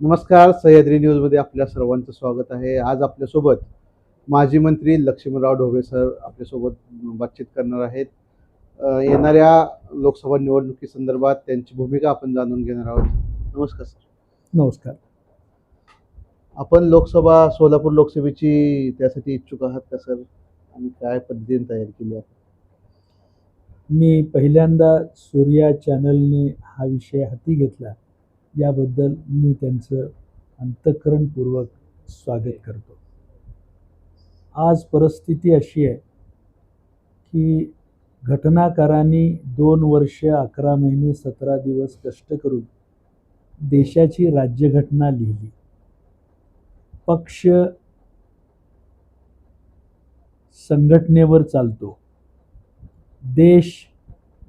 नमस्कार सह्याद्री न्यूजमध्ये आपल्या सर्वांचं स्वागत आहे. आज आपल्यासोबत माजी मंत्री लक्ष्मणराव ढोबळे सर आपल्यासोबत बातचीत करणार आहेत. येणाऱ्या लोकसभा निवडणुकीसंदर्भात त्यांची भूमिका आपण जाणून घेणार आहोत. नमस्कार सर. नमस्कार. आपण लोकसभा सोलापूर लोकसभेची त्यासाठी इच्छुक आहात का सर? आणि काय पद्धतीने तयारी केली आहे मी पहिल्यांदा सूर्या चॅनलने हा विषय हाती घेतला. याबद्दल मी त्यांचं अंतःकरणपूर्वक स्वागत करतो. आज परिस्थिती अशी आहे की घटनाकारांनी दोन वर्ष अकरा महिने सतरा दिवस कष्ट करून देशाची राज्यघटना लिहिली. पक्ष संघटनेवर चालतो. देश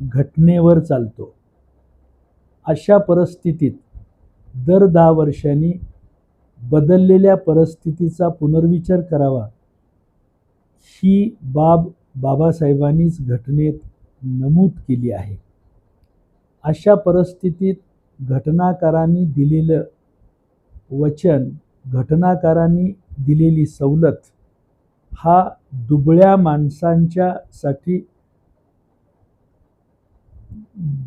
घटनेवर चालतो. अशा परिस्थितीत दर दहा वर्षांनी बदललेल्या परिस्थितीचा पुनर्विचार करावा. ही बाब बाबासाहेबांनीच घटनेत नमूद केली आहे. अशा परिस्थितीत घटनाकारांनी दिलेलं वचन घटनाकारांनी दिलेली सवलत हा दुबळ्या माणसांच्यासाठी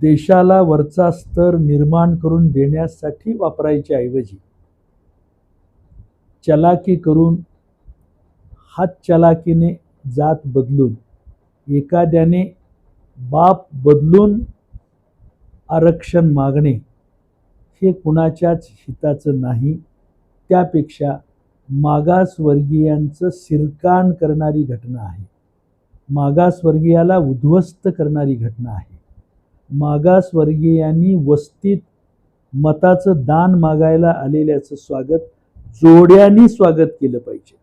देशाला वरचा स्तर निर्माण करून देण्यासाठी वापरायच्या ऐवजी चलाकी करून हात चलाकीने जात बदलून एखाद्याने बाप बदलून आरक्षण मागणे हे कुणाच्याच हिताचं नाही. त्यापेक्षा मागासवर्गीयांचं सिरकाण करणारी घटना आहे. मागासवर्गीयाला उद्ध्वस्त करणारी घटना आहे. मागासवर्गीयांनी वस्तीत मताचं दान मागायला आलेल्याचं स्वागत जोड्यांनी स्वागत केलं पाहिजे.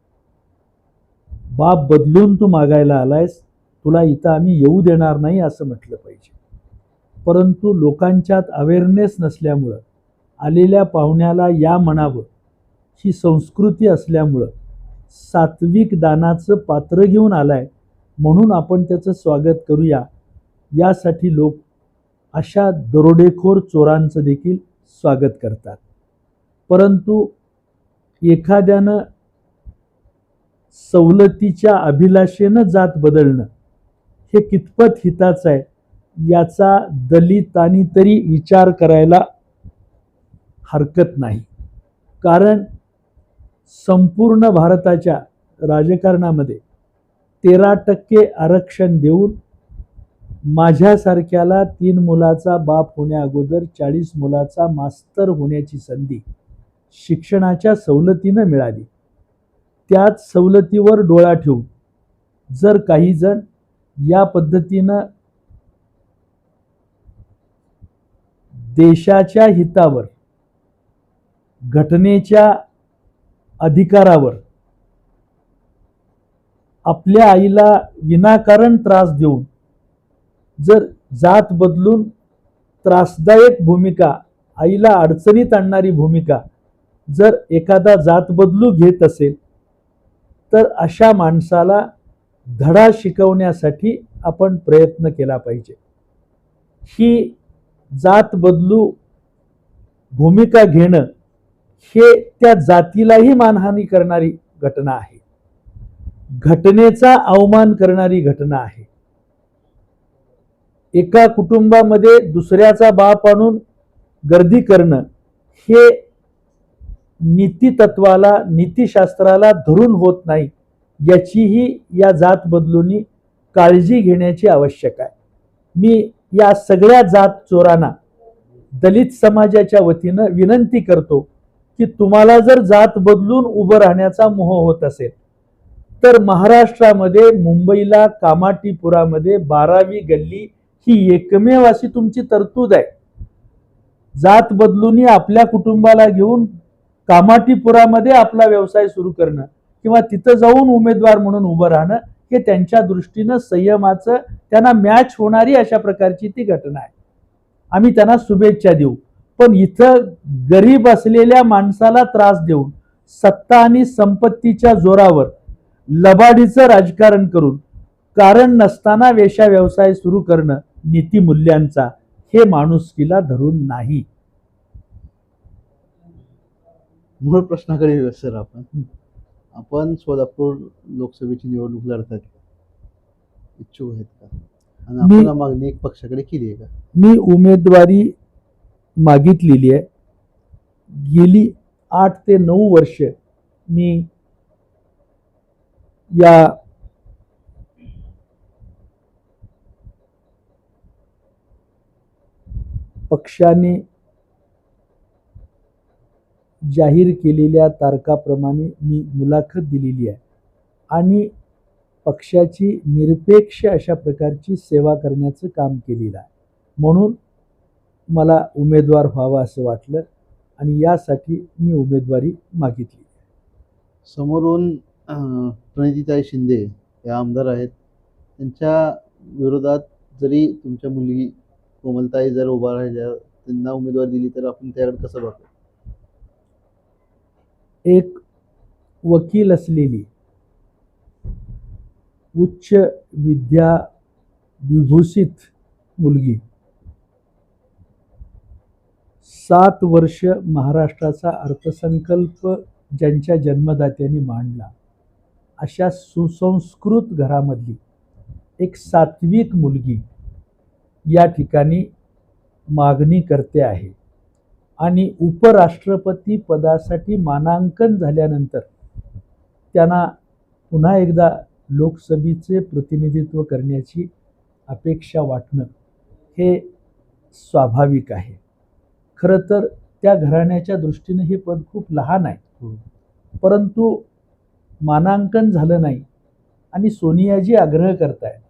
बाप बदलून तू मागायला आलायस तुला इथं आम्ही येऊ देणार नाही असं म्हटलं पाहिजे. परंतु लोकांच्यात अवेअरनेस नसल्यामुळं आलेल्या पाहुण्याला या म्हणावं ही संस्कृती असल्यामुळं सात्विक दानाचं पात्र घेऊन आलाय म्हणून आपण त्याचं स्वागत करूया यासाठी लोक अशा दरोडेखोर चोरांचं देखील स्वागत करतात. परंतु एखाद्यानं सवलतीच्या अभिलाषेनं जात बदलणं हे कितपत हिताचं आहे याचा दलितांनी तरी विचार करायला हरकत नाही. कारण संपूर्ण भारताच्या राजकारणामध्ये तेरा टक्के आरक्षण देऊन माझ्यासारख्याला तीन मुलाचा बाप होण्या अगोदर चाळीस मुलाचा मास्तर होण्याची संधी शिक्षणाच्या सवलतीनं मिळाली. त्याच सवलतीवर डोळा ठेवून जर काही जण या पद्धतीनं देशाच्या हितावर घटनेच्या अधिकारावर आपल्या आईला विनाकारण त्रास देऊन जर जात बदलून त्रासदायक भूमिका आईला अडचणीत आणणारी भूमिका जर एखादा जात बदलू घेत असेल तर अशा माणसाला धडा शिकवण्यासाठी आपण प्रयत्न केला पाहिजे. ही जात बदलू भूमिका घेणं हे त्या जातीलाही मानहानी करणारी घटना आहे. घटनेचा अवमान करणारी घटना आहे. एका कुटुंबामध्ये दुसऱ्याचा बाप आणून गर्दी करणं हे नीतितत्वाला नीतिशास्त्राला धरून होत नाही. याचीही या जात बदलूनी काळजी घेण्याची आवश्यक आहे. मी या सगळ्या जात चोरांना दलित समाजाच्या वतीनं विनंती करतो की तुम्हाला जर जात बदलून उभं राहण्याचा मोह होत असेल तर महाराष्ट्रामध्ये मुंबईला कामाटीपुरामध्ये बारावी गल्ली ही एकमेव अशी तुमची तरतूद आहे. जात बदलून आपल्या कुटुंबाला घेऊन कामाटीपुरामध्ये आपला व्यवसाय सुरू करणं किंवा तिथं जाऊन उमेदवार म्हणून उभं राहणं हे त्यांच्या दृष्टीनं संयमाचं त्यांना मॅच होणारी अशा प्रकारची ती घटना आहे. आम्ही त्यांना शुभेच्छा देऊ. पण इथं गरीब असलेल्या माणसाला त्रास देऊन सत्ता आणि संपत्तीच्या जोरावर लबाडीचं राजकारण करून कारण नसताना वेशा व्यवसाय सुरू करणं नीतिमूल्यांचा हे माणुसकीला धरून नाही. मूळ प्रश्नाकडे येऊया सर आपण. आपण सोलापूर लोकसभेची निवडणूक लढतात. इच्छुक आहेत का? आणि आपण मागणी एक पक्षाकडे केली आहे का? मी उमेदवारी मागितलेली आहे. गेली आठ ते नऊ वर्ष मी या पक्षाने जाहीर केलेल्या तारखाप्रमाणे मी मुलाखत दिलेली आहे. आणि पक्षाची निरपेक्ष अशा प्रकारची सेवा करण्याचं काम केलेलं आहे. म्हणून मला उमेदवार व्हावं असं वाटलं आणि यासाठी मी उमेदवारी मागितली. समोरून प्रणितीताई शिंदे या आमदार आहेत. त्यांच्या विरोधात जरी तुमच्या मुलगी कोमलताई जर उभा राहिल्या त्यांना उमेदवारी दिली तर आपण त्याकडे कसं बघतो एक वकील असलेली उच्च विद्या विभूषित मुलगी सात वर्ष महाराष्ट्राचा अर्थसंकल्प ज्यांच्या जन्मदात्यांनी मांडला अशा सुसंस्कृत घरामधली एक सात्विक मुलगी या ठिकाणी मागणी करते आहे. आणि उपराष्ट्रपती पदासाठी मानांकन झाल्यानंतर त्यांना पुन्हा एकदा लोकसभेचे प्रतिनिधित्व करण्याची अपेक्षा वाटणं हे स्वाभाविक आहे. खरं तर त्या घराण्याच्या दृष्टीनं हे पद खूप लहान आहे. परंतु मानांकन झालं नाही आणि सोनियाजी आग्रह करतायत.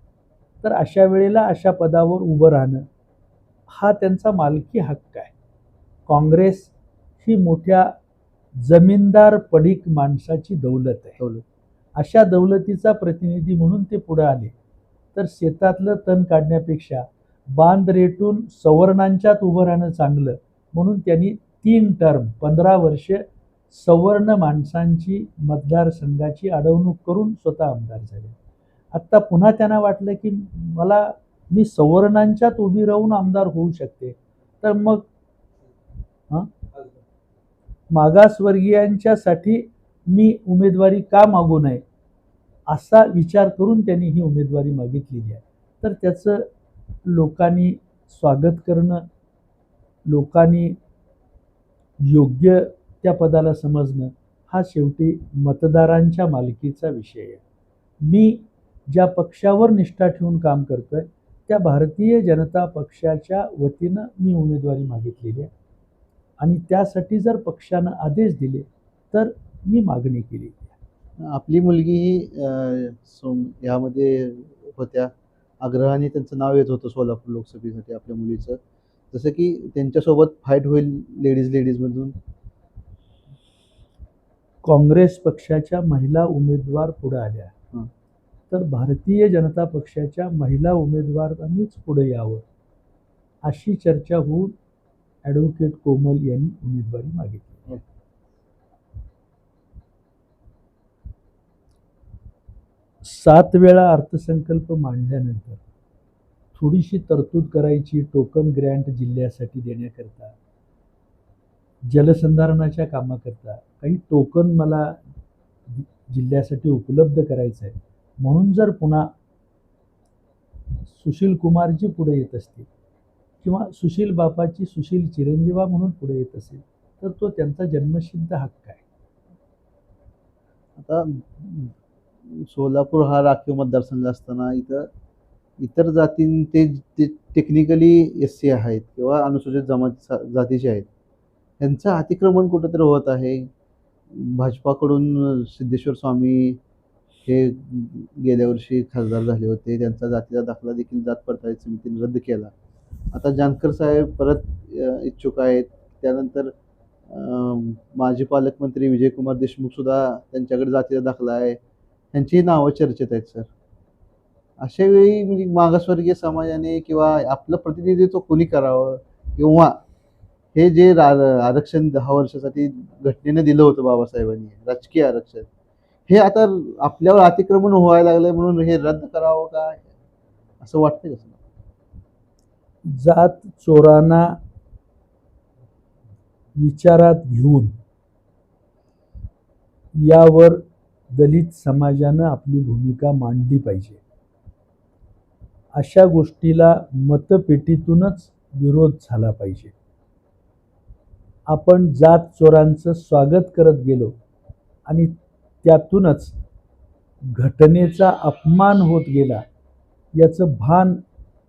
तर अशा वेळेला अशा पदावर उभं राहणं हा त्यांचा मालकी हक्क आहे. काँग्रेस ही मोठ्या जमीनदार पडीक माणसाची दौलत आहे. दौलत. अशा दौलतीचा प्रतिनिधी म्हणून ते पुढे आले. तर शेतातलं तण काढण्यापेक्षा बांध रेटून सवर्णांच्यात उभं राहणं चांगलं म्हणून त्यांनी तीन टर्म पंधरा वर्ष सवर्ण माणसांची मतदारसंघाची अडवणूक करून स्वतः आमदार झाले. आत्ता पुन्हा त्यांना वाटलं की मला मी सवर्णांच्यात उभी राहून आमदार होऊ शकते. तर मग हां? मागासवर्गीयांच्यासाठी मी उमेदवारी का मागू नये असा विचार करून त्यांनी ही उमेदवारी मागितलेली आहे. तर त्याचं लोकांनी स्वागत करणं लोकांनी योग्य त्या पदाला समजणं हा शेवटी मतदारांच्या मालकीचा विषय आहे. मी ज्या पक्षावर निष्ठा ठेवून काम करतोय त्या भारतीय जनता पक्षाच्या वतीनं मी उमेदवारी मागितलेली आहे. आणि त्यासाठी जर पक्षानं आदेश दिले तर मी मागणी केली. आपली मुलगी ही सोम यामध्ये होत्या. आग्रहाने त्यांचं नाव येत होतं सोलापूर लोकसभेसाठी आपल्या मुलीचं. जसं की त्यांच्यासोबत फाईट होईल लेडीज लेडीजमधून काँग्रेस पक्षाच्या महिला उमेदवार पुढे आल्या. तर भारतीय जनता पक्षाच्या महिला उमेदवारांनीच पुढे यावं अशी चर्चा होऊन ॲडव्होकेट कोमल यांनी उमेदवारी मागितली. सात वेळा अर्थसंकल्प मांडल्यानंतर थोडीशी तरतूद करायची टोकन ग्रँट जिल्ह्यासाठी देण्याकरता जलसंधारणाच्या कामाकरता काही टोकन मला जिल्ह्यासाठी उपलब्ध करायचं आहे म्हणून जर पुन्हा सुशील कुमारजी पुढे येत असतील किंवा सुशील बापाची सुशील चिरंजीवा म्हणून पुढे येत असेल तर तो त्यांचा जन्मसिद्ध हक्क आहे. आता सोलापूर हा राखीव मतदारसंघ असताना इथं इतर जातीं ते ते टेक्निकली एस सी आहेत किंवा अनुसूचित जमात जातीचे आहेत त्यांचं अतिक्रमण कुठंतरी होत आहे? भाजपाकडून सिद्धेश्वर स्वामी हे गेल्या वर्षी खासदार झाले होते त्यांचा जातीचा दाखला देखील जात पडताळी समितीने रद्द केला. आता जानकर साहेब परत इच्छुक आहेत. त्यानंतर माजी पालकमंत्री विजयकुमार देशमुख सुद्धा त्यांच्याकडे जातीचा दाखला आहे. त्यांचीही नावं चर्चेत आहेत सर. अशा वेळी म्हणजे मागासवर्गीय समाजाने किंवा आपलं प्रतिनिधित्व कोणी करावं किंवा हे जे रा- आरक्षण दहा वर्षासाठी घटनेनं दिलं होतं बाबासाहेबांनी राजकीय आरक्षण हे आता आपल्यावर अतिक्रमण व्हायला लागलंय म्हणून हे रद्द करावं का? असं वाटतंय का जात चोरांना विचारात घेऊन यावर दलित समाजानं आपली भूमिका मांडली पाहिजे. अशा गोष्टीला मतपेटीतूनच विरोध झाला पाहिजे. आपण जात चोरांचं स्वागत करत गेलो आणि त्यातूनच घटनेचा अपमान होत गेला. याचं भान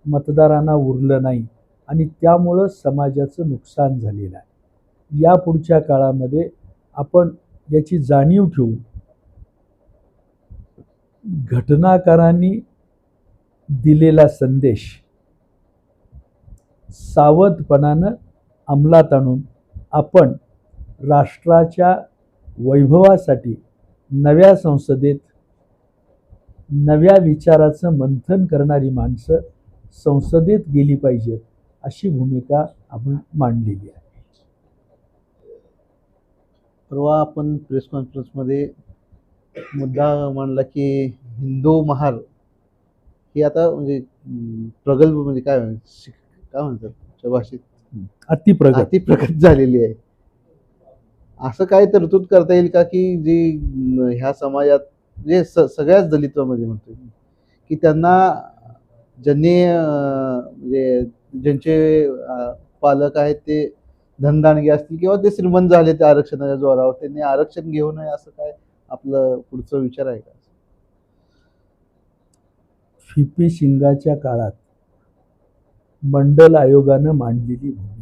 मतदारांना उरलं नाही आणि त्यामुळं समाजाचं नुकसान झालेलं आहे. या पुढच्या काळामध्ये आपण याची जाणीव ठेवून घटनाकारांनी दिलेला संदेश सावधपणानं अंमलात आणून आपण राष्ट्राच्या वैभवासाठी नव्या संसदेत नव्या विचाराचं मंथन करणारी माणसं संसदेत गेली पाहिजेत अशी भूमिका आपण मांडलेली आहे. परवा आपण प्रेस कॉन्फरन्समध्ये मुद्दा मांडला की हिंदू महार ही आता म्हणजे प्रगल्भ म्हणजे काय काय म्हणतात? भाषेत? अतिप्रगत. अति प्रगत झालेली आहे. असं काय तरतूद करता येईल का की जी ह्या समाजात म्हणजे स सगळ्याच दलितामध्ये म्हणतो मी, की त्यांना ज्यांनी म्हणजे ज्यांचे पालक आहेत ते धनदानगे असतील किंवा ते श्रीमंत झाले त्या आरक्षणाच्या जोरावर त्यांनी आरक्षण घेऊ नये असं काय आपलं पुढचा विचार आहे का? फिपी शिंगाच्या काळात मंडल आयोगानं मांडलेली भूमिका.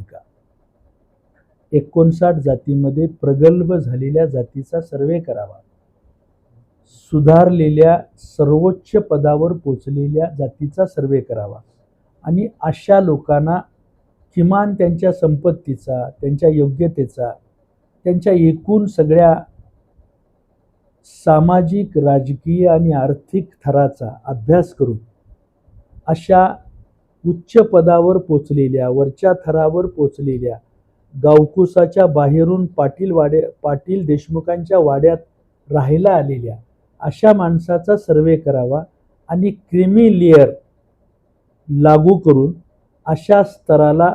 एकोणसाठ जातीमध्ये प्रगल्भ झालेल्या जातीचा सर्वे करावा. सुधारलेल्या सर्वोच्च पदावर पोचलेल्या जातीचा सर्वे करावा. आणि अशा लोकांना किमान त्यांच्या संपत्तीचा त्यांच्या योग्यतेचा त्यांच्या एकूण सगळ्या सामाजिक राजकीय आणि आर्थिक थराचा अभ्यास करून अशा उच्च पदावर पोचलेल्या वरच्या थरावर पोचलेल्या गावकुसाच्या बाहेरून पाटील वाडे पाटील देशमुखांच्या वाड्यात राहायला आलेल्या अशा माणसाचा सर्वे करावा आणि क्रिमी लेअर लागू करून अशा स्तराला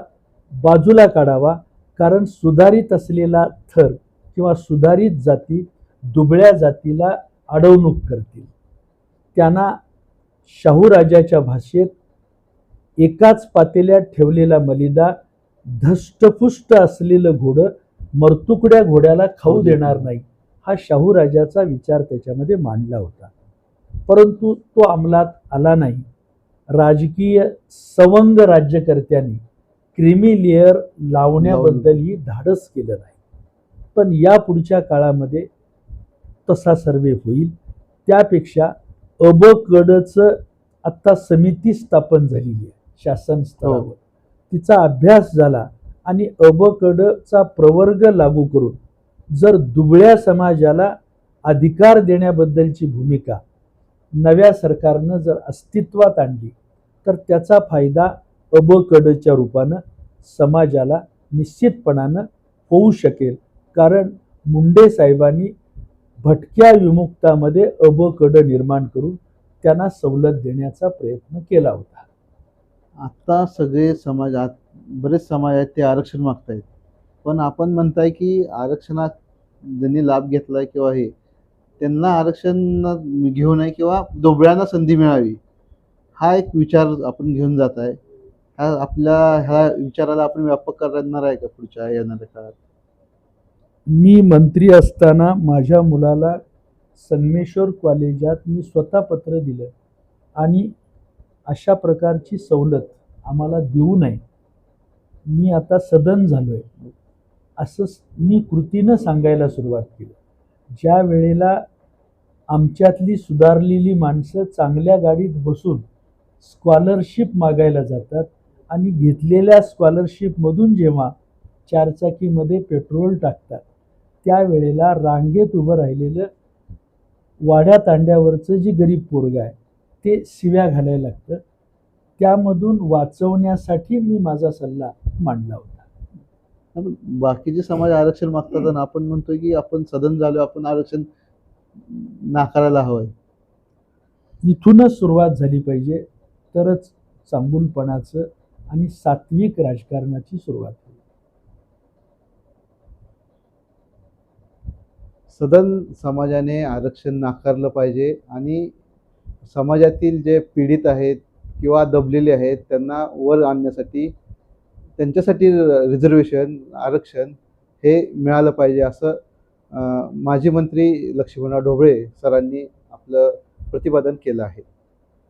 बाजूला काढावा. कारण सुधारित असलेला थर किंवा सुधारित जाती दुबळ्या जातीला अडवणूक करतील. त्यांना शाहूराजाच्या भाषेत एकाच पातेल्यात ठेवलेला मलिदा धष्टपुष्ट असलेलं घोडं मरतुकड्या घोड्याला खाऊ देणार नाही. हा शाहूराजाचा विचार त्याच्यामध्ये मांडला होता. परंतु तो अंमलात आला नाही. राजकीय सवंग राज्यकर्त्यांनी क्रिमी लेअर लावण्याबद्दलही धाडस केलं नाही. पण या पुढच्या काळामध्ये तसा सर्वे होईल. त्यापेक्षा अबकडचं आत्ता समिती स्थापन झालेली आहे. शासन स्तरावर. तिचा अभ्यास झाला आणि अबकडचा प्रवर्ग लागू करून जर दुबळ्या समाजाला अधिकार देण्याबद्दलची भूमिका नव्या सरकारनं जर अस्तित्वात आणली तर त्याचा फायदा अबकडच्या रूपानं समाजाला निश्चितपणानं होऊ शकेल. कारण मुंडे साहेबांनी भटक्या विमुक्तामध्ये अबकड निर्माण करून त्यांना सवलत देण्याचा प्रयत्न केला होता. आत्ता सगळे समाज आत बरेच समाज आहेत ते आरक्षण मागतायत. पण आपण म्हणताय की आरक्षणात ज्यांनी लाभ घेतलाय किंवा हे त्यांना आरक्षण घेऊ नये किंवा दोबळ्यांना संधी मिळावी हा एक विचार आपण घेऊन जात आहे. हा आपल्या ह्या विचाराला आपण व्यापक करणार आहे का पुढच्या येणाऱ्या काळात? मी मंत्री असताना माझ्या मुलाला संगमेश्वर कॉलेजात मी स्वतः पत्र दिलं आणि अशा प्रकारची सवलत आम्हाला देऊ नये. मी आता सदन झालो आहे असं मी कृतीनं सांगायला सुरुवात केली. ज्या वेळेला आमच्यातली सुधारलेली माणसं चांगल्या गाडीत बसून स्कॉलरशिप मागायला जातात आणि घेतलेल्या स्कॉलरशिपमधून जेव्हा चारचाकीमध्ये पेट्रोल टाकतात त्यावेळेला रांगेत उभं राहिलेलं वाड्या तांड्यावरचं जी गरीब पोरग आहे ते शिव्या घालायला लागतं. त्यामधून वाचवण्यासाठी मी माझा सल्ला मांडला होता. बाकीचे समाज आरक्षण मागतात आणि आपण म्हणतोय की आपण सदन झालो आपण आरक्षण नाकारायला हवंय. इथूनच सुरुवात झाली पाहिजे. तरच चांगुलपणाचं आणि सात्विक राजकारणाची सुरुवात होईल. सदन समाजाने आरक्षण नाकारलं पाहिजे आणि समाजातील जे पीडित आहेत किंवा दबलेले आहेत त्यांना वर आणण्यासाठी त्यांच्यासाठी रिझर्वेशन आरक्षण हे मिळालं पाहिजे असं माजी मंत्री लक्ष्मणराव ढोबळे सरांनी आपलं प्रतिपादन केलं आहे.